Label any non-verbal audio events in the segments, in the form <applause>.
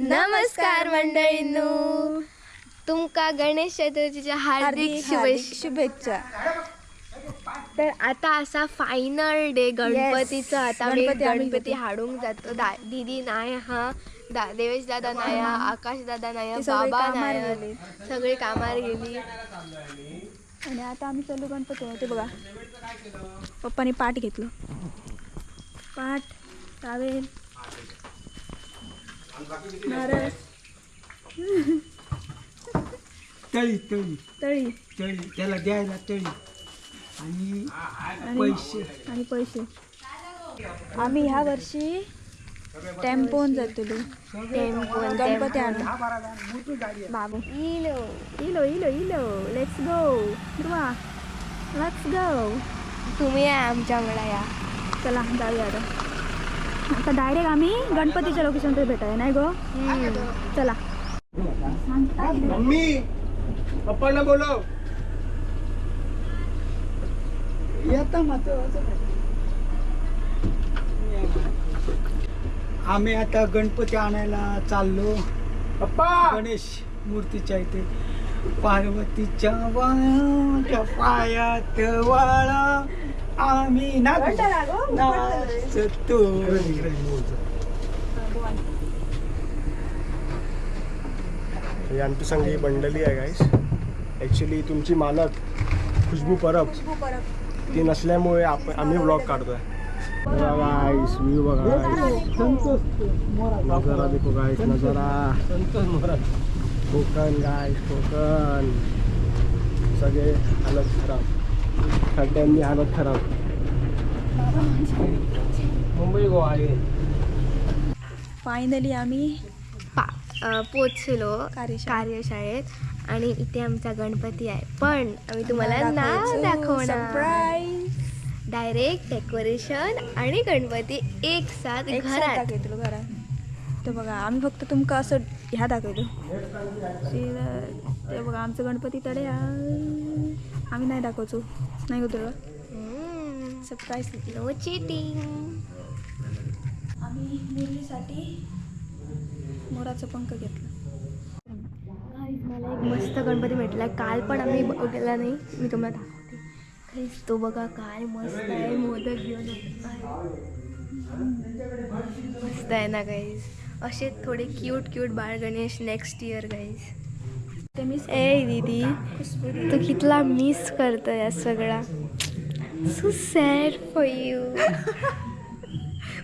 नमस्कार मंडळींनो तुमका गणेश चतुर्थीच्या हार्दिक शुभेच्छा शुभेच्छा तर आता असा फायनल डे गणपतीचा. आता गणपती आम्ही गणपती हाडूंक जातो. दा- दीदी नाय हा दा देवेश दादा नाय हा आकाश दादा नाय हा ते सगळे बाबा कामार. गेले. सगळे कामार गेली. आणि आता आम्ही चालू गणपती ते बघा. पप्पाने पाठ घेतलं. पाठ टावेल नारळ. तळी तळी. तळी. तळी त्याला द्यायला तळी. आणि पैसे. आणि पैसे. आम्ही ह्या वर्षी टेम्पोन जातलो. टेम्पोन गणपती आणू बाबू इलो इलो इलो इलो. Let's go Dhruva let's go तुम्ही या आमच्याकडे या. चला जाऊया आता. आता डायरेक्ट आम्ही गणपतीच्या लोकेशनवर भेटाय नाही गो? चला. मम्मी पप्पांना मात्र आम्ही आता गणपती आणायला चाललो. पप्पा! गणेश मूर्तीच्या इथे. पार्वतीच्या वाळ्याच्या पायात वाळा. आम्ही नाचतो ही आमची संगी मंडळी आहे गाईस ॲक्च्युली तुमची मालक खुशबू परब. ती नसल्यामुळे आप आम्ही ब्लॉग काढतोय. बघा. गाईस व्ह्यू बघा गाईस नजारा देखो गाईस नजारा. कोकण गाईस कोकण. सगळे हालत खराब खड्ड्यांनी हालत खराब. मुंबई गोवा फायनली आम्ही पा पोचलो कार्यशाळेत. आणि इथे आमचा गणपती आहे. पण आम्ही तुम्हाला नाव दाखवणार. सरप्राईज डायरेक्ट डेकोरेशन आणि गणपती एक साथ घरात. दाखवतो घरात तर बघा आम्ही फक्त तुमका असं ह्या दाखवतो. ते- ते बघा आमचं गणपती तडे. आम्ही नाही दाखवतो नाही होतो सरप्राईज नो चिटिंग आम्ही मुलीसाठी मोराचं पंख घेतलं. मला एक मस्त गणपती भेटला काल पण आम्ही बघितला नाही. मी तुम्हाला दाखवते. काहीच तो बघा काय मस्त आहे. मोदक घेऊन. मस्त आहे ना गाईज असे थोडे क्यूट क्यूट बाळ गणेश नेक्स्ट इयर गाईज ए दीदी तू कितला मिस करतो या सगळा. सो सॅड फॉर यू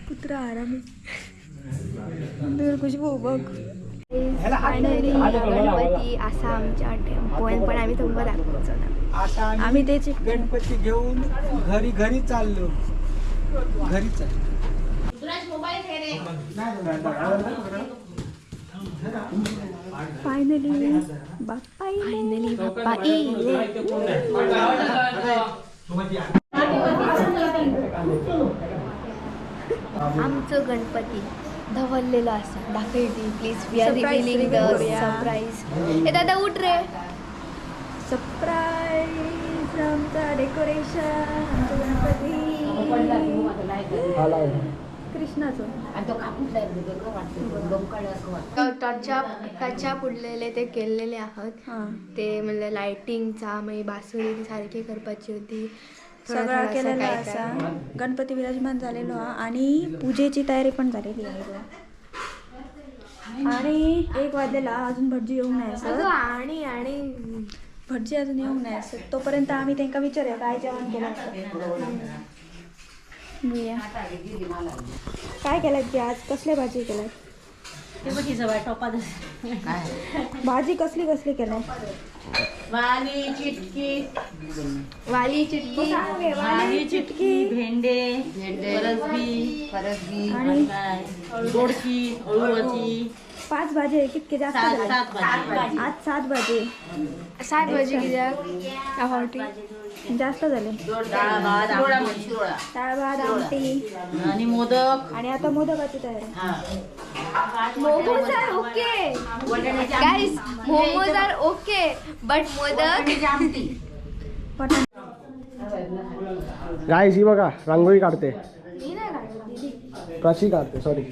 कुत्रा आरामी दूर खुशबू बघ. फायनली गणपती असा आमच्या टेम्पोन पण आम्ही तुम्हाला दाखवतो ना आम्ही त्याची गणपती घेऊन घरी घरी चाललो. घरी चाललो. फायनली बाप्पा. फायनली बाप्पा. आमचं गणपती धवललेलं असं. दाखवते please we are revealing the. Surprise ए दादा उठ रे. सरप्राईज आमचा डेकोरेशन आमचं गणपती कृष्णाचं. टचा टचा पुडलेले ते केलेले आहोत. हां. ते म्हणजे लायटिंगचा म्हणजे बासुरी सारखी करपाची होती. थोडं सगळा थोडंसं केलेला काय असा. गणपती विराजमान झालेलो हा. आणि पूजेची तयारी पण झालेली आहे. आणि एक वाजलेला अजून भटजी येऊन नाही अगं असं आणि आणि. भटजी अजून येऊन नाही असं. तोपर्यंत आम्ही त्यांना विचारूया काय जेवण केलं असं. काय केलं की आज? कसले भाजी केलाय? भाजी कसली कसली केलाय? वाली चिटकी. वाली चिटकी. वाली चिटकी. भेंडे फरसबी आणि? दोडकी अळूवची पाच भाजी आहे कितके जास्त सात झाले? सात भाजी आज सात भाजी सात वाजे कित्याक आवडटी जास्त झाले. डाळ भात आमटी डाळ भात आमटी. आणि मोदक. आणि आता मोदकाची तयारी. हा. Momos are okay. Guys momos are okay but modak पटाण guys ही बघा रांगोळी काढते. मी नाही काढत दीदी प्राची काढते सॉरी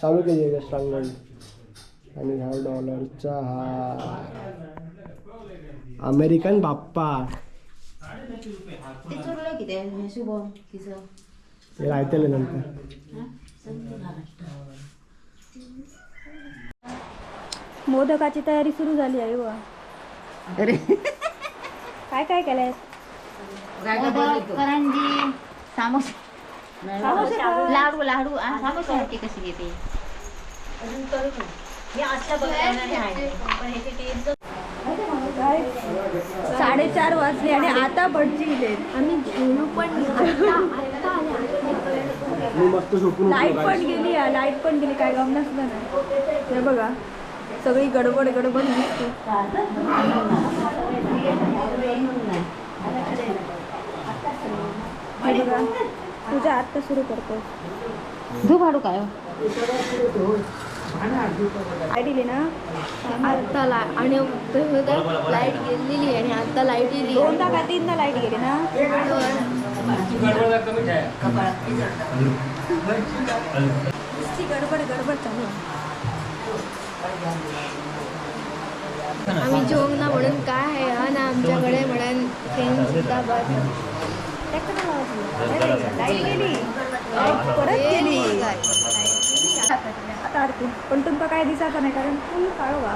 चालू केली जस्ट रांगोळी. आणि हा डॉलरचा हार अमेरिकन बाप्पा. ते राहतेले नंतर. मोदकाची तयारी सुरू झाली आहे बघा. अरे. काय काय केलंय? मोदक, करंजी सामोसा. लाडू लाडू आ, सामोशासाठी कशी घेते? साडेचार वाजले आणि आता भटजी आम्ही जेवलो पण. आता- लाइट पण. गेली लाइट पण गेली. काय गमना सुद्धा नाही हे बघा सगळी गडबड गडबड दिसते हे बघा तुझ्या आत्ता सुरू करतो धूप हाडू काय लाइट दिली ना? आता ला आणि लाइट गेलेली आणि आता लाइट येली दोनदा का तीनदा लाइट गेली ना? गडबड गडबड चालू आहे. आम्ही जेवण ना म्हणून काय आहे हा ना आमच्याकडे म्हणून सुद्धा बस. लाइट गेली. परत गेली. आता आरती पण तुमका काय दिसायचं नाही कारण फुल काळवा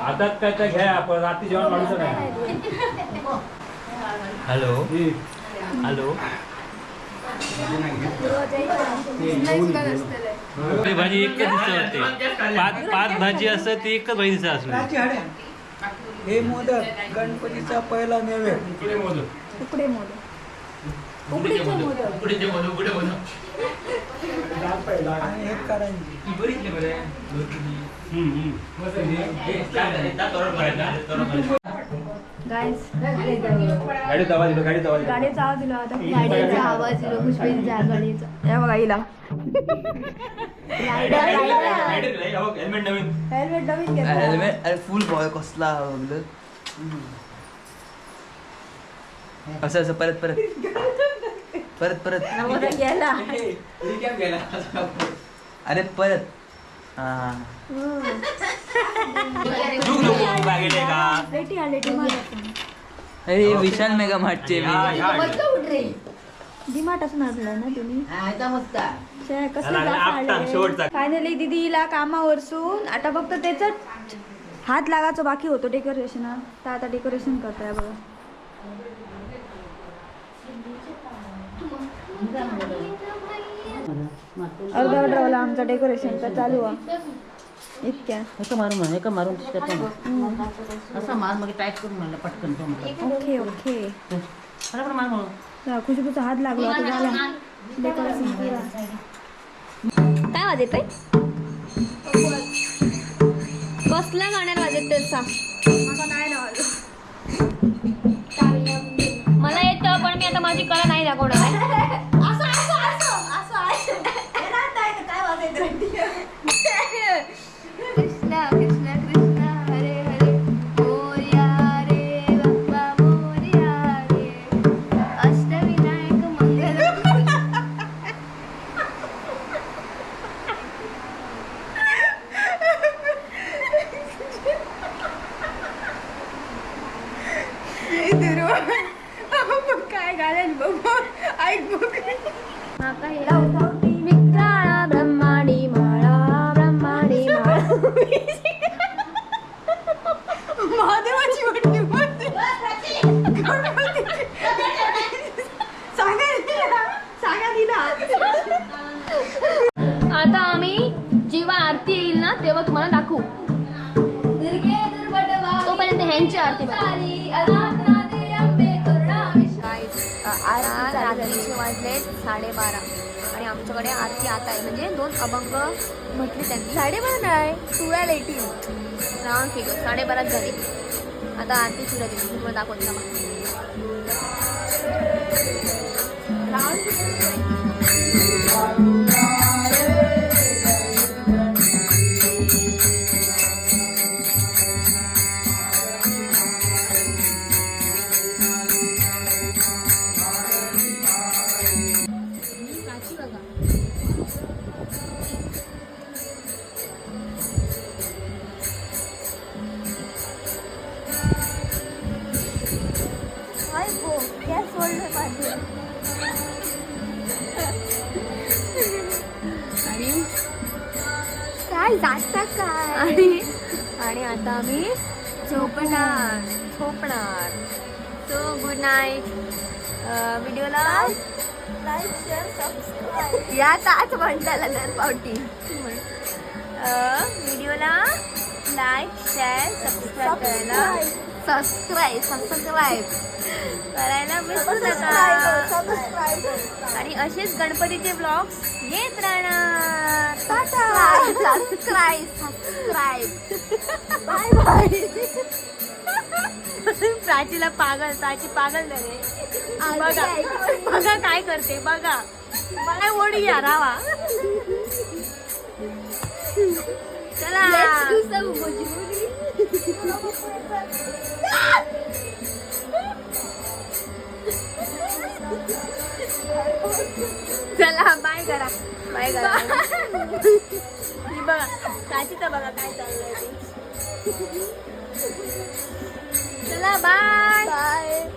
हातात काय काय घ्या आपण रात्री जेवण काढूचं नाही हॅलो. हॅलो भाजी एकच दिसते वाटते पाच पाच भाजी असतं ती एकच भाजी दिसत असणार हे मोदक गणपतीचा पहिला नैवेद्य उकडे मोदक उकडीचे मोदक आणि हे करंजी गाईस गाडी दवा दिलो गाडी दवा गाडीचा आवाज दिला होता गाडीचा आवाज येतो पुष्पीचा गाडीचा या बघा हिला. हेल्मेट नवीन. हेल्मेट नवीन घेतला. हेल्मेट अरे फुल बॉय कसला असं असं परत परत. परत परत. <laughs> गेला अरे परत. हा. अरे विशाल मेगा मार्टचे डिमार्ट असं ना तुम्ही कसं फायनली दिदीला कामावरसून आता फक्त त्याच हात लागायचं बाकी होतो डेकोरेशन तर आता डेकोरेशन करताय बघा. अर्धा अर्धा आमचं डेकोरेशन तर चालू आहे. इतक्या. एका मारून म्हणा एका मारून असं मार मग टाईट करून म्हणलं पटकन तो म्हणलं. Okay okay. बरोबर मार म्हणून खुशबूचा हात लागला आता झाला. काय वाजत आहे कसल्या गाण्याला वाजत ते सांग मला येतं पण मी आता माझी कला नाही दाखवणार. काय घालेल बघ ऐक माळा महादेवाची. आता आम्ही जेव्हा आरती येईल ना तेव्हा तुम्हाला दाखवू तोपर्यंत ह्यांची आरती साडेबारा. आणि आमच्याकडे आरती आता आहे. म्हणजे दोन अभंग म्हटले त्यांनी. साडेबारा नाही टुवेल एटीन ठीक आहे. साडेबाराच झाली. आता आरती सुरू झाली तुम्हाला दाखवत ना राम काय जाता काय? आणि आणि आता आम्ही झोपणार. झोपणार. सो गुड नाईट व्हिडिओला लाईक शेअर सबस्क्राईब या ताच म्हणताला तर पावटी. व्हिडिओला लाईक शेअर सबस्क्राईब करायला. सबस्क्राईब सबस्क्राईब करायला विसरू नका. आणि असेच गणपतीचे ब्लॉग्स येत राहणार. सबस्क्राईब सबस्क्राईब बाय बाय प्राचीला पागल प्राची पागल झाले बघा. बघा काय करते बघा. बघा ओढी या रावा. चला. चला बाय करा. बाय करा. ही बघा. तर बघा काय चाललंय चला बाय. बाय.